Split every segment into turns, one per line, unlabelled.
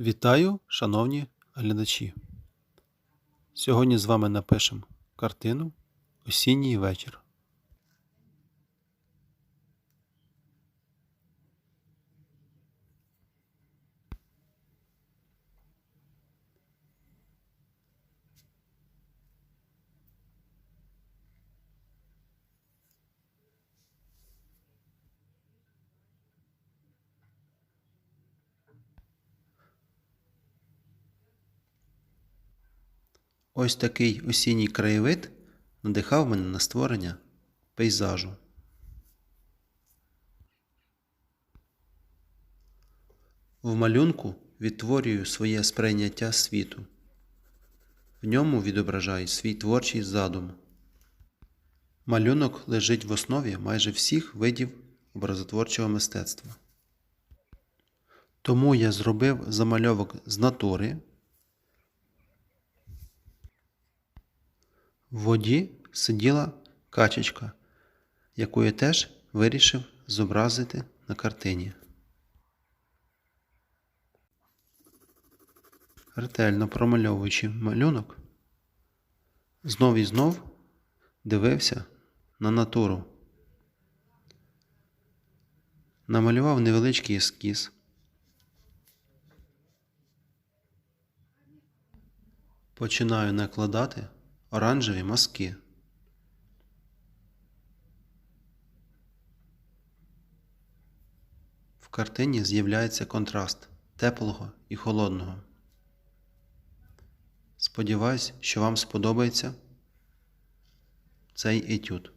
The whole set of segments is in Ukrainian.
Вітаю, шановні глядачі! Сьогодні з вами напишемо картину Осінній вечір. Ось такий осінній краєвид надихав мене на створення пейзажу. В малюнку відтворюю своє сприйняття світу. В ньому відображаю свій творчий задум. Малюнок лежить в основі майже всіх видів образотворчого мистецтва. Тому я зробив замальовок з натури. В воді сиділа качечка, яку я теж вирішив зобразити на картині. Ретельно промальовуючи малюнок, знов і знов дивився на натуру. Намалював невеличкий ескіз. Починаю накладати оранжеві мазки. В картині з'являється контраст теплого і холодного. Сподіваюсь, що вам сподобається цей етюд.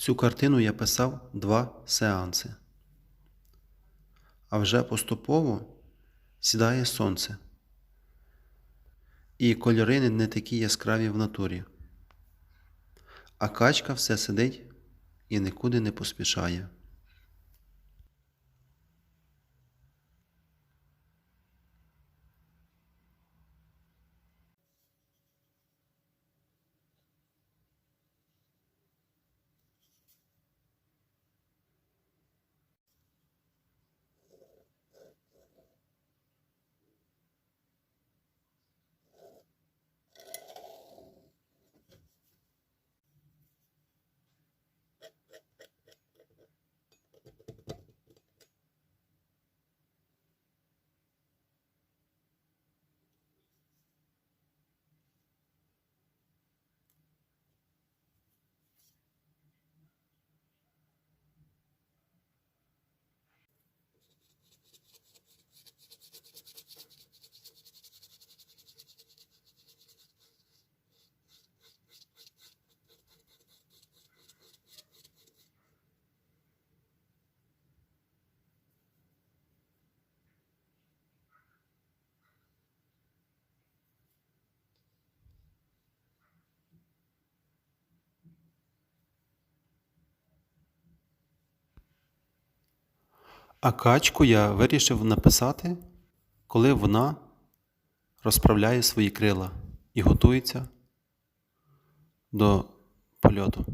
Цю картину я писав два сеанси. А вже поступово сідає сонце. І кольори не такі яскраві в натурі. А качка все сидить і нікуди не поспішає. А качку я вирішив написати, коли вона розправляє свої крила і готується до польоту.